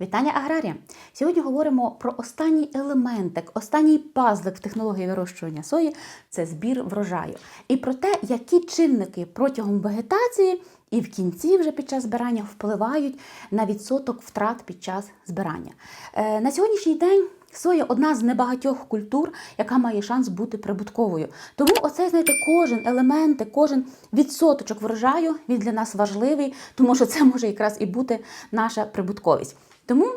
Вітання аграрія! Сьогодні говоримо про останній елементик, останній пазлик в технології вирощування сої це збір врожаю. І про те, які чинники протягом вегетації і в кінці, вже під час збирання, впливають на відсоток втрат під час збирання. Е, на сьогоднішній день. Соя одна з небагатьох культур, яка має шанс бути прибутковою. Тому оце, знаєте, кожен елемент, кожен відсоточок врожаю він для нас важливий, тому що це може якраз і бути наша прибутковість. Тому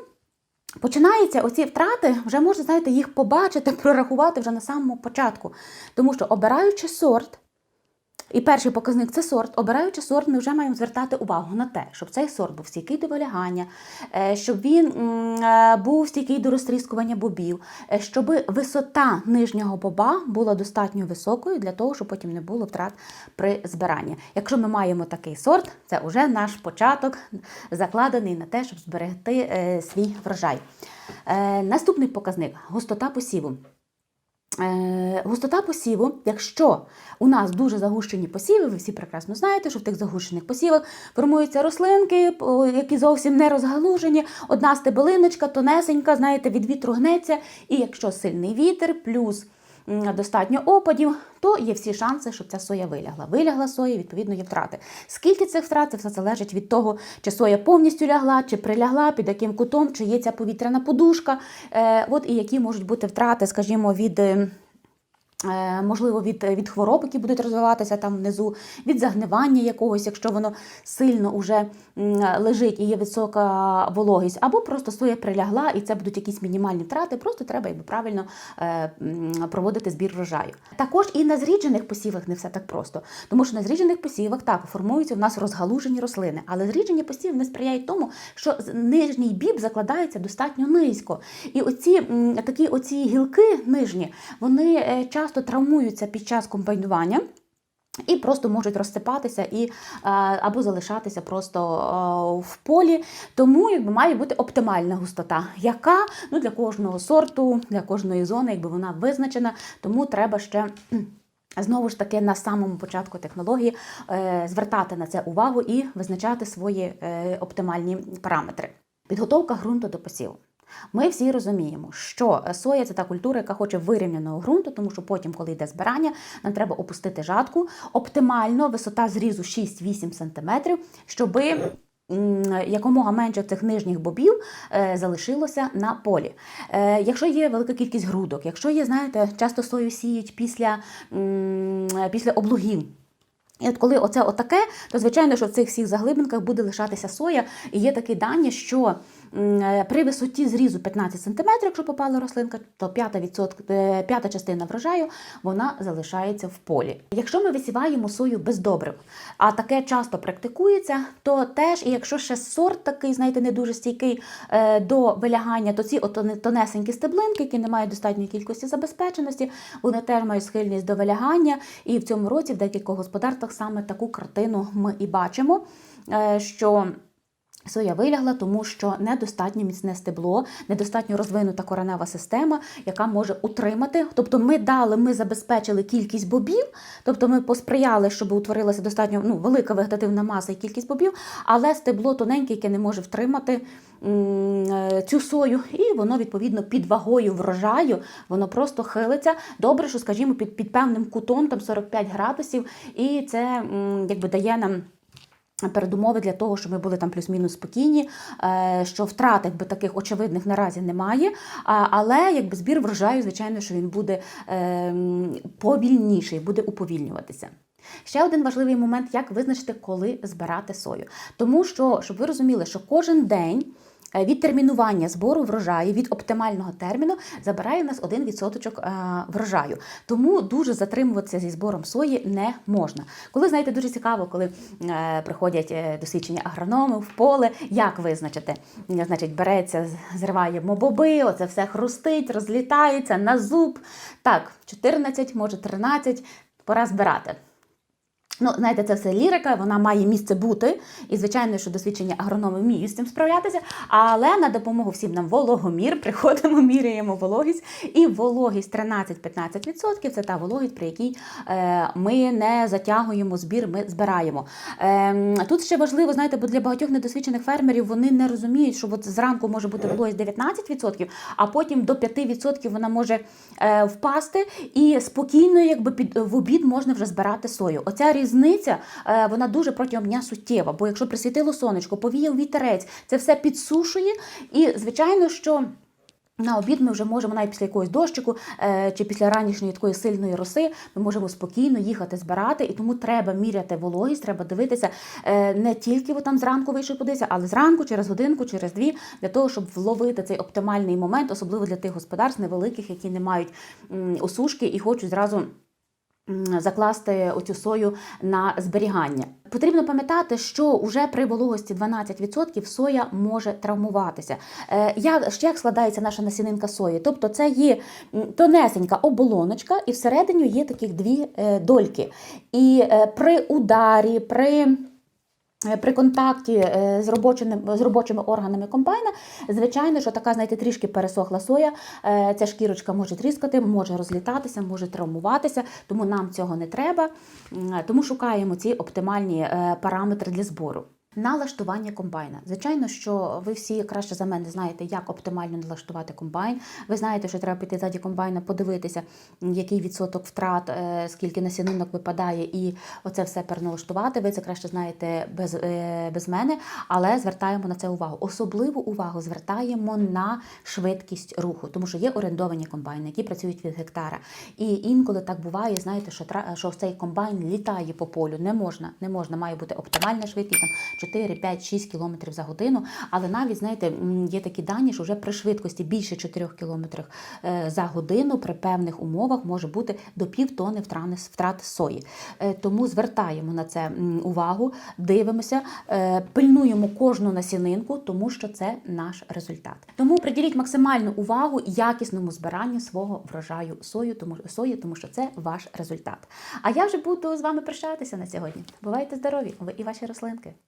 починаються оці втрати, вже можна, знаєте, їх побачити, прорахувати вже на самому початку. Тому що обираючи сорт, і перший показник це сорт. Обираючи сорт, ми вже маємо звертати увагу на те, щоб цей сорт був стійкий до вилягання, е, щоб він е, був стійкий до розтріскування бобів, е, щоб висота нижнього боба була достатньо високою для того, щоб потім не було втрат при збиранні. Якщо ми маємо такий сорт, це вже наш початок закладений на те, щоб зберегти свій врожай. Наступний показник густота посіву. Е, Густота посіву, якщо у нас дуже загущені посіви, ви всі прекрасно знаєте, що в тих загущених посівах формуються рослинки, які зовсім не розгалужені, одна стебелиночка, тонесенька, знаєте, від вітру гнеться. І якщо сильний вітер, плюс достатньо опадів, то є всі шанси, щоб ця соя вилягла. Вилягла соя, відповідно, є втрати. Скільки цих втрат, це все залежить від того, чи соя повністю лягла, чи прилягла, під яким кутом, чи є ця повітряна подушка. Е, от і які можуть бути втрати, скажімо, від. Е, Можливо, від, від хвороб, які будуть розвиватися там внизу, від загнивання якогось, якщо воно сильно уже лежить і є висока вологість, або просто соя прилягла, і це будуть якісь мінімальні втрати, просто треба якби правильно е, проводити збір врожаю. Також і на зріджених посівах не все так просто, тому що на зріджених посівах так формуються в нас розгалужені рослини, але зріджені посіви не сприяють тому, що нижній біб закладається достатньо низько. І оці такі оці гілки нижні, вони е, часто травмуються під час комбайнування. І просто можуть розсипатися і, е, або залишатися просто е, в полі. Тому якби, має бути оптимальна густота, яка ну, для кожного сорту, для кожної зони якби, вона визначена, тому треба ще. Знову ж таки, на самому початку технології е, звертати на це увагу і визначати свої оптимальні параметри. Підготовка ґрунту до посіву. Ми всі розуміємо, що соя це та культура, яка хоче вирівняного ґрунту, тому що потім, коли йде збирання, нам треба опустити жатку. Оптимально висота зрізу 6-8 см, щоб якомога менше цих нижніх бобів е, залишилося на полі. Е, якщо є велика кількість грудок, якщо є, знаєте, часто сою сіють після, після облугів. І от коли оце отаке, то звичайно, що в цих всіх заглибинках буде лишатися соя. І є такі дані, що е, при висоті зрізу 15 см, якщо попала рослинка, то п'ята, е, п'ята частина врожаю вона залишається в полі. Якщо ми висіваємо сою без добрив, а таке часто практикується, то теж, і якщо ще сорт такий, знаєте, не дуже стійкий е, до вилягання, то ці тонесенькі стеблинки, які не мають достатньої кількості забезпеченості, вони теж мають схильність до вилягання. І в цьому році в декількох господарствах саме таку картину ми і бачимо, е, що Соя вилягла, тому що недостатньо міцне стебло, недостатньо розвинута коренева система, яка може утримати. Тобто ми дали, ми забезпечили кількість бобів, тобто ми посприяли, щоб утворилася достатньо ну, велика вегетативна маса і кількість бобів, але стебло тоненьке, яке не може втримати е, цю сою, і воно відповідно під вагою врожаю, воно просто хилиться. Добре, що скажімо, під, під певним кутом, там 45 градусів, і це якби дає нам. Передумови для того, щоб ми були там плюс-мінус спокійні, е, що втрат якби таких очевидних наразі немає. Але якби збір врожаю, звичайно, що він буде е, повільніший, буде уповільнюватися. Ще один важливий момент, як визначити, коли збирати сою. Тому що, щоб ви розуміли, що кожен день. Е, Від термінування збору врожаю від оптимального терміну забирає у нас один відсоточок е, врожаю. Тому дуже затримуватися зі збором сої не можна. Коли знаєте, дуже цікаво, коли е, приходять досвідчені агрономи в поле, як визначити? Значить, береться, з- зриваємо боби, оце все хрустить, розлітається на зуб. Так, 14, може 13, пора збирати. Ну, знаєте, це все лірика, вона має місце бути. І, звичайно, що досвідчені агрономи вміють з цим справлятися. Але на допомогу всім нам вологомір приходимо, міряємо вологість. І вологість 13-15% це та вологість, при якій е, ми не затягуємо збір, ми збираємо. Е, тут ще важливо, знаєте, бо для багатьох недосвідчених фермерів вони не розуміють, що от зранку може бути вологість 19%, а потім до 5% вона може е, впасти, і спокійно, якби під в обід можна вже збирати сою. Оця різниця е, вона дуже протягом дня суттєва. Бо якщо присвітило сонечко, повіяв вітерець, це все підсушує, і звичайно, що. На обід ми вже можемо навіть після якогось дощику е, чи після ранішньої такої сильної роси ми можемо спокійно їхати збирати, і тому треба міряти вологість, треба дивитися е, не тільки там зранку вийшов подивитися, але зранку, через годинку, через дві, для того, щоб вловити цей оптимальний момент, особливо для тих господарств невеликих, які не мають осушки і хочуть зразу закласти оцю сою на зберігання. Потрібно пам'ятати, що вже при вологості 12% соя може травмуватися. Е, Як, як складається наша насінинка сої? Тобто це є тонесенька оболоночка, і всередині є таких дві е, дольки. І е, при ударі, при При контакті е, з робочими, з робочими органами комбайна, звичайно, що така, знаєте, трішки пересохла соя, е, ця шкірочка може тріскати, може розлітатися, може травмуватися, тому нам цього не треба. Тому шукаємо ці оптимальні е, параметри для збору. Налаштування комбайна. Звичайно, що ви всі краще за мене знаєте, як оптимально налаштувати комбайн. Ви знаєте, що треба піти ззаді комбайна, подивитися, який відсоток втрат, е, скільки насінинок випадає, і оце все переналаштувати. Ви це краще знаєте без, е, без мене, але звертаємо на це увагу. Особливу увагу звертаємо на швидкість руху, тому що є орендовані комбайни, які працюють від гектара. І інколи так буває, знаєте, що, що цей комбайн літає по полю. Не можна, не можна, має бути оптимальна швидкість. 4, 5, 6 км за годину. Але навіть, знаєте, є такі дані, що вже при швидкості більше 4 км е, за годину при певних умовах може бути до пів тони втрати, втрат сої. Е, Тому звертаємо на це увагу, дивимося, е, пильнуємо кожну насінинку, тому що це наш результат. Тому приділіть максимальну увагу якісному збиранню свого врожаю сою, тому, сої, тому що це ваш результат. А я вже буду з вами прощатися на сьогодні. Бувайте здорові, ви і ваші рослинки.